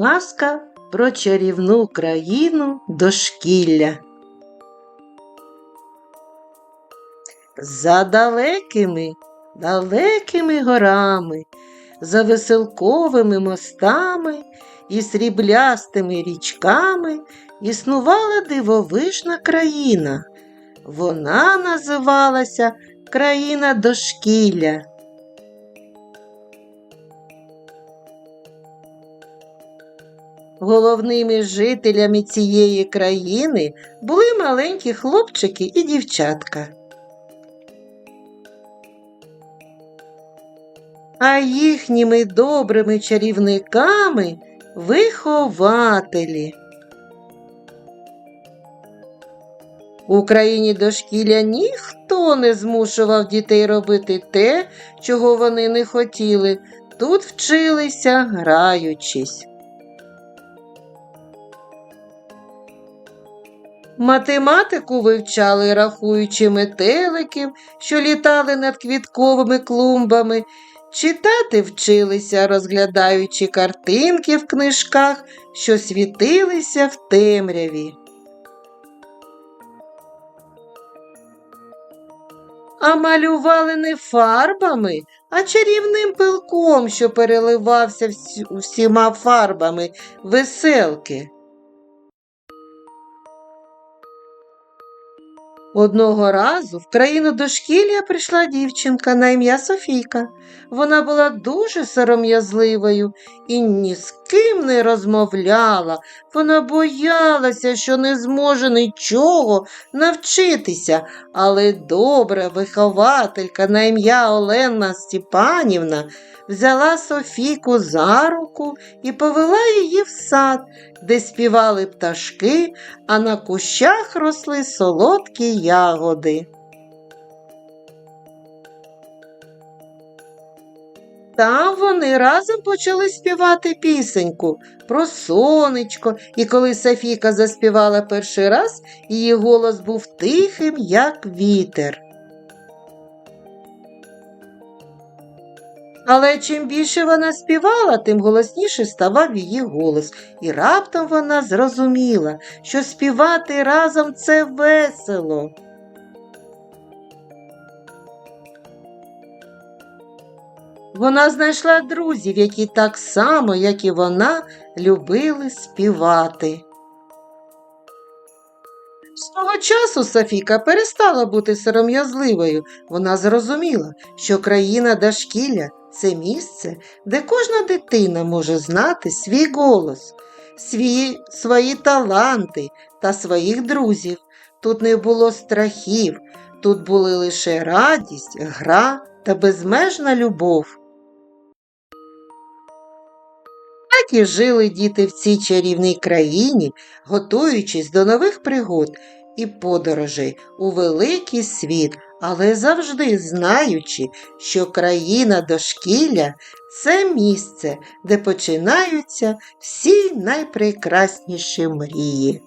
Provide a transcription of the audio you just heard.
Ласка про чарівну країну дошкілля. За далекими, далекими горами, за веселковими мостами і сріблястими річками існувала дивовижна країна. Вона називалася країна дошкілля. Головними жителями цієї країни були маленькі хлопчики і дівчатка. А їхніми добрими чарівниками вихователі. У країні дошкілля ніхто не змушував дітей робити те, чого вони не хотіли. Тут вчилися, граючись. Математику вивчали, рахуючи метеликів, що літали над квітковими клумбами, читати вчилися, розглядаючи картинки в книжках, що світилися в темряві. А малювали не фарбами, а чарівним пилком, що переливався всі- всіма фарбами веселки. Одного разу в країну дошкілля прийшла дівчинка на ім'я Софійка. Вона була дуже сором'язливою і ні з ким не розмовляла. Вона боялася, що не зможе нічого навчитися, але добра вихователька на ім'я Олена Степанівна взяла Софійку за руку і повела її в сад, де співали пташки, а на кущах росли солодкі ягоди. Там вони разом почали співати пісеньку про сонечко, і коли Софійка заспівала перший раз, її голос був тихим, як вітер. Але чим більше вона співала, тим голосніше ставав її голос, і раптом вона зрозуміла, що співати разом це весело. Вона знайшла друзів, які так само, як і вона, любили співати. З того часу Софіка перестала бути сором'язливою. Вона зрозуміла, що країна дошкілля це місце, де кожна дитина може знати свій голос, свої, свої таланти та своїх друзів. Тут не було страхів, тут були лише радість, гра та безмежна любов. Так і жили діти в цій чарівній країні, готуючись до нових пригод і подорожей у великий світ, але завжди знаючи, що країна дошкілля це місце, де починаються всі найпрекрасніші мрії.